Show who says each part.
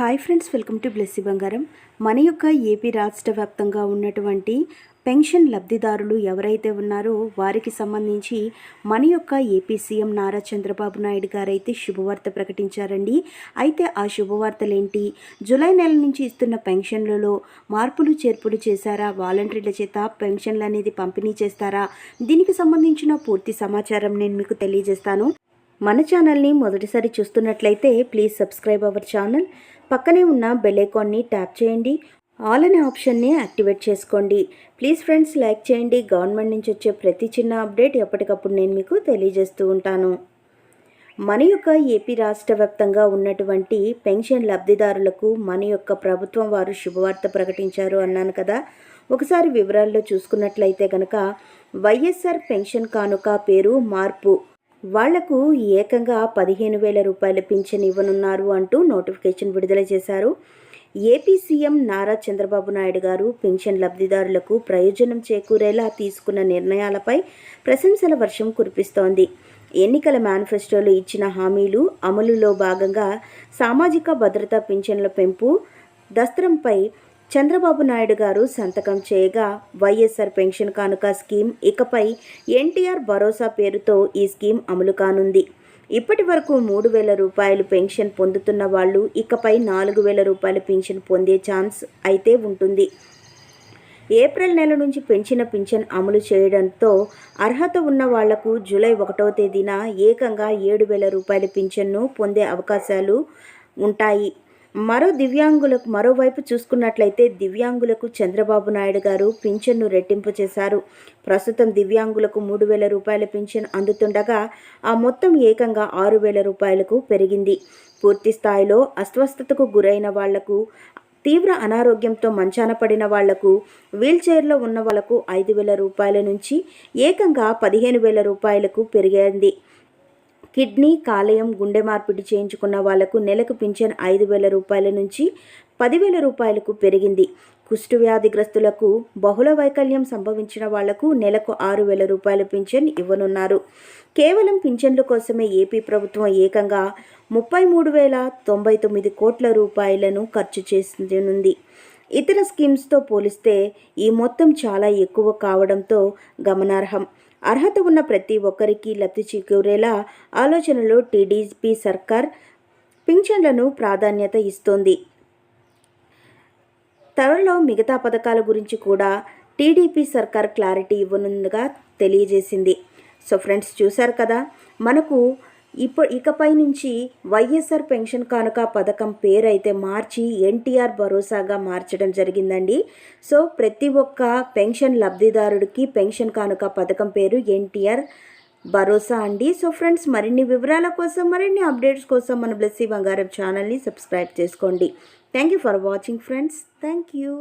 Speaker 1: Hi friends welcome to Blessy Bangaram మన యొక్క AP రాష్ట్ర వ్యాప్తంగా ఉన్నటువంటి పెన్షన్ లబ్ధిదారులు ఎవరైతే ఉన్నారో వారికి సంబంధించి మన యొక్క ఏపీ సీఎం నారా చంద్రబాబు నాయుడు గారైతే శుభవార్త ప్రకటించారండి. అయితే ఆ శుభవార్తలేంటి? జూలై నెల నుంచి ఇస్తున్న పెన్షన్లలో మార్పులు చేర్పులు చేశారా? వాలంటీర్ల చేత పెన్షన్లు అనేది పంపిణీ చేస్తారా? దీనికి సంబంధించిన పూర్తి సమాచారం నేను మీకు తెలియజేస్తాను. మన ఛానల్ని మొదటిసారి చూస్తున్నట్లయితే ప్లీజ్ సబ్స్క్రైబ్ అవర్ ఛానల్. పక్కనే ఉన్న బెల్ ఐకాన్ని ట్యాప్ చేయండి. ఆల్ అనే ఆప్షన్ని యాక్టివేట్ చేసుకోండి. ప్లీజ్ ఫ్రెండ్స్ లైక్ చేయండి. గవర్నమెంట్ నుంచి వచ్చే ప్రతి చిన్న అప్డేట్ ఎప్పటికప్పుడు నేను మీకు తెలియజేస్తూ ఉంటాను. మన యొక్క ఏపీ రాష్ట్ర వ్యాప్తంగా ఉన్నటువంటి పెన్షన్ లబ్ధిదారులకు మన యొక్క ప్రభుత్వం వారు శుభవార్త ప్రకటించారు అన్నాను కదా. ఒకసారి వివరాల్లో చూసుకున్నట్లయితే కనుక వైఎస్ఆర్ పెన్షన్ కానుక పేరు మార్పు. వాళ్ళకు ఏకంగా పదిహేను వేల రూపాయల పింఛన్ ఇవ్వనున్నారు అంటూ నోటిఫికేషన్ విడుదల చేశారు. AP CM Nara Chandrababu Naidu garu pension లబ్ధిదారులకు ప్రయోజనం చేకూరేలా తీసుకున్న నిర్ణయాలపై ప్రశంసల వర్షం కురిపిస్తోంది. ఎన్నికల మేనిఫెస్టోలో ఇచ్చిన హామీలు అమలులో భాగంగా సామాజిక భద్రతా పింఛన్ల పెంపు దస్త్రంపై చంద్రబాబు నాయుడు గారు సంతకం చేయగా వైఎస్ఆర్ పెన్షన్ కానుక స్కీమ్ ఇకపై ఎన్టీఆర్ భరోసా పేరుతో ఈ స్కీమ్ అమలు కానుంది. ఇప్పటి వరకు మూడు వేల రూపాయలు పెన్షన్ పొందుతున్న వాళ్ళు ఇకపై నాలుగు వేల రూపాయల పెన్షన్ పొందే ఛాన్స్ అయితే ఉంటుంది. ఏప్రిల్ నెల నుంచి పెంచిన పింఛన్ అమలు చేయడంతో అర్హత ఉన్న వాళ్ళకు జూలై ఒకటవ తేదీన ఏకంగా ఏడు వేల రూపాయల పింఛన్ను పొందే అవకాశాలు ఉంటాయి. మరో దివ్యాంగులకు మరోవైపు చూసుకున్నట్లయితే దివ్యాంగులకు చంద్రబాబు నాయుడు గారు పింఛన్ను రెట్టింపు చేశారు. ప్రస్తుతం దివ్యాంగులకు మూడు వేల రూపాయల పింఛన్ అందుతుండగా ఆ మొత్తం ఏకంగా ఆరు వేల రూపాయలకు పెరిగింది. పూర్తి స్థాయిలో అస్వస్థతకు గురైన వాళ్ళకు తీవ్ర అనారోగ్యంతో మంచాన పడిన వాళ్ళకు వీల్చైర్లో ఉన్న వాళ్ళకు ఐదు వేల రూపాయల నుంచి ఏకంగా పదిహేను వేల రూపాయలకు పెరిగింది. కిడ్నీ కాలేయం గుండె మార్పిడి చేయించుకున్న వాళ్ళకు నెలకు పింఛన్ ఐదు వేల రూపాయల నుంచి పదివేల రూపాయలకు పెరిగింది. కుష్టు వ్యాధిగ్రస్తులకు బహుళ వైకల్యం సంభవించిన వాళ్ళకు నెలకు ఆరు వేల రూపాయల పింఛన్ ఇవ్వనున్నారు. కేవలం పింఛన్ల కోసమే ఏపీ ప్రభుత్వం ఏకంగా ముప్పై మూడు వేల తొంభై తొమ్మిది కోట్ల రూపాయలను ఖర్చు చేస్తుంది ఇతర స్కీమ్స్తో పోలిస్తే ఈ మొత్తం చాలా ఎక్కువ కావడంతో గమనార్హం. అర్హత ఉన్న ప్రతి ఒక్కరికి లబ్ధి చేకూరేలా ఆలోచనలో టీడీపీ సర్కార్ పింఛన్లను ప్రాధాన్యత ఇస్తోంది. త్వరలో మిగతా పథకాల గురించి కూడా టీడీపీ సర్కార్ క్లారిటీ ఇవ్వనుందిగా తెలియజేసింది. సో ఫ్రెండ్స్ చూశారు కదా? మనకు ఇప్పుడు ఇకపై నుంచి వైఎస్ఆర్ పెన్షన్ కానుక పథకం పేరైతే మార్చి ఎన్టీఆర్ భరోసాగా మార్చడం జరిగిందండి. సో ప్రతి ఒక్క పెన్షన్ లబ్ధిదారుడికి పెన్షన్ కానుక పథకం పేరు ఎన్టీఆర్ భరోసా అండి. సో ఫ్రెండ్స్ మరిన్ని వివరాల కోసం మరిన్ని అప్డేట్స్ కోసం మన బ్లెస్సీ బంగారం ఛానల్ని సబ్స్క్రైబ్ చేసుకోండి. Thank you for watching friends. Thank you